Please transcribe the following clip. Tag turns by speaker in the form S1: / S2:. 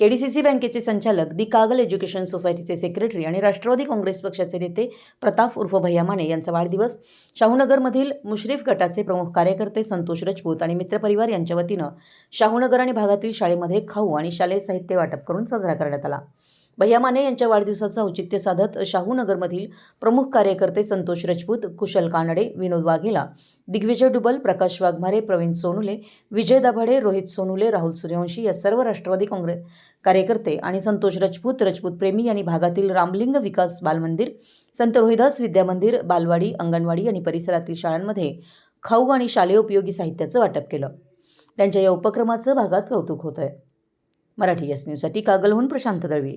S1: केडीसीसी बँकेचे संचालक the Kagal education सोसायटीचे सेक्रेटरी आणि राष्ट्रवादी काँग्रेस पक्षाचे नेते प्रताप उर्फ भैया माने यांचा वाढदिवस. शाहूनगरमधील मुश्रीफ गटाचे प्रमुख कार्यकर्ते संतोष रजपूत आणि मित्रपरिवार यांच्या वतीनं शाहूनगर आणि भागातील शाळेमध्ये खाऊ आणि शालेय साहित्य वाटप करून साजरा करण्यात आला. भैया माने यांच्या वाढदिवसाचं औचित्य साधत शाहूनगरमधील प्रमुख कार्यकर्ते संतोष राजपूत कुशल कानडे विनोद वाघेला दिग्विजय डुबल प्रकाश वाघमारे प्रवीण सोनुले विजय दाभाडे रोहित सोनुले राहुल सूर्यवंशी या सर्व राष्ट्रवादी काँग्रेस कार्यकर्ते आणि संतोष राजपूत राजपूत प्रेमी यांनी भागातील रामलिंग विकास बालमंदिर संत रोहिदास विद्यामंदिर बालवाडी अंगणवाडी आणि परिसरातील शाळांमध्ये खाऊ आणि शालेय उपयोगी साहित्याचं वाटप केलं. त्यांच्या या उपक्रमाचं भागात कौतुक होत आहे मराठी एस न्यूजसाठी कागलहून प्रशांत दळवी.